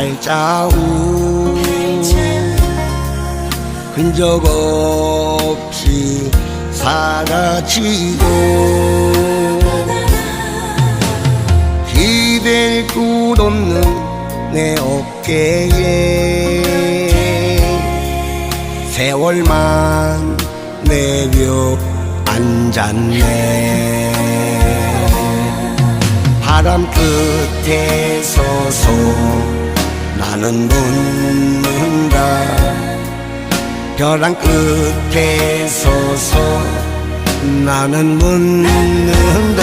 발자국 흔적 없이 사라지고 기댈 곳 없는 내 어깨에 세월만 내려 앉았네. 바람 끝에 서서 나는 묻는다. 벼랑 끝에 서서 나는 묻는다.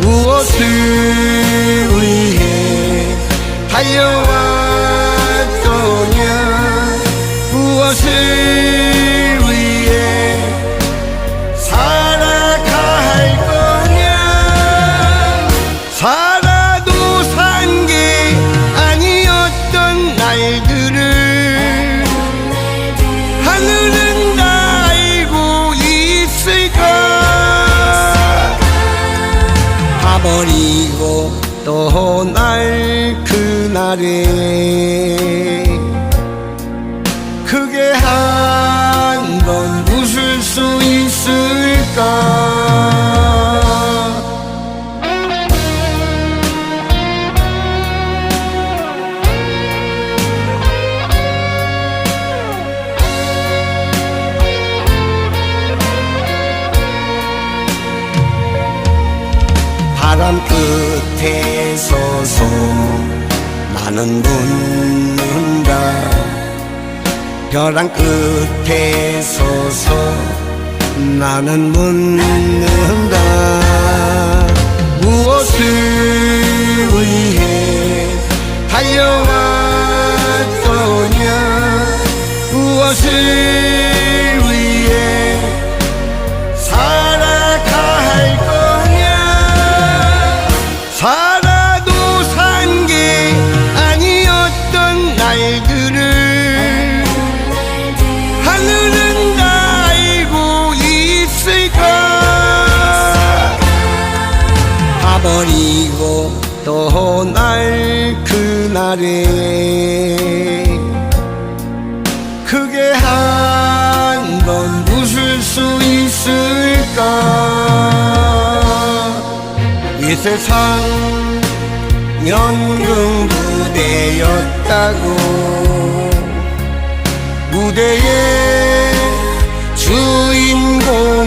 무엇을 위해 달려왔더냐. 무엇을 버리고 떠날 그날에 크게 한 나는 묻는다. 벼랑 끝에 서서 나는 묻는다. 무엇을 위해 달려왔 떠날 그날에 크게 한 번 웃을 수 있을까? 이 세상 연극 무대였다고 무대의 주인공이었다고